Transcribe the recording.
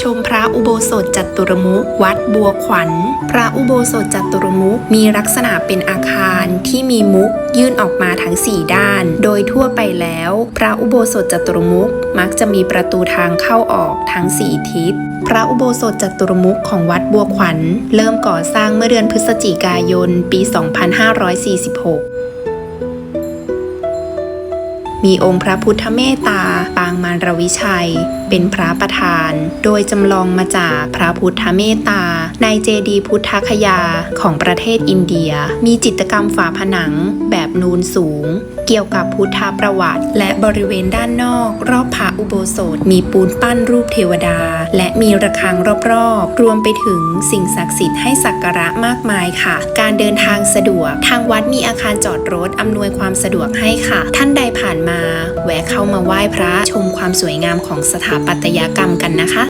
ชมพระอุโบสถจัตุรมุขวัดบัวขวัญ พระอุโบสถจัตุรมุขมีลักษณะเป็นอาคารที่มีมุกยื่นออกมาทั้ง 4 ด้าน โดยทั่วไปแล้ว พระอุโบสถจัตุรมุขมักจะมีประตูทางเข้าออกทั้ง 4 ทิศ พระอุโบสถจัตุรมุขของวัดบัวขวัญ เริ่มก่อสร้างเมื่อเดือนพฤศจิกายน ปี 2546 มีองค์พระพุทธเมตตา ปางมารวิชัย เป็นพระประธาน โดยจำลองมาจากพระพุทธเมตตา ในเจดีพุทธคยาของประเทศอินเดีย มีจิตกรรมฝาผนังแบบนูนสูง เกี่ยวกับพุทธประวัติ และบริเวณด้านนอก รอบพระอุโบสถ มีปูนปั้นรูปเทวดา และมีระฆังรอบๆ รวมไปถึงสิ่งศักดิ์สิทธิ์ให้สักการะมากมายค่ะ การเดินทางสะดวก ทางวัดมีอาคารจอดรถอำนวยความสะดวกให้ค่ะ ท่านใดผ่านมา แวะเข้ามาไหว้พระชมความสวยงามของสถาปัตยกรรมกันนะคะ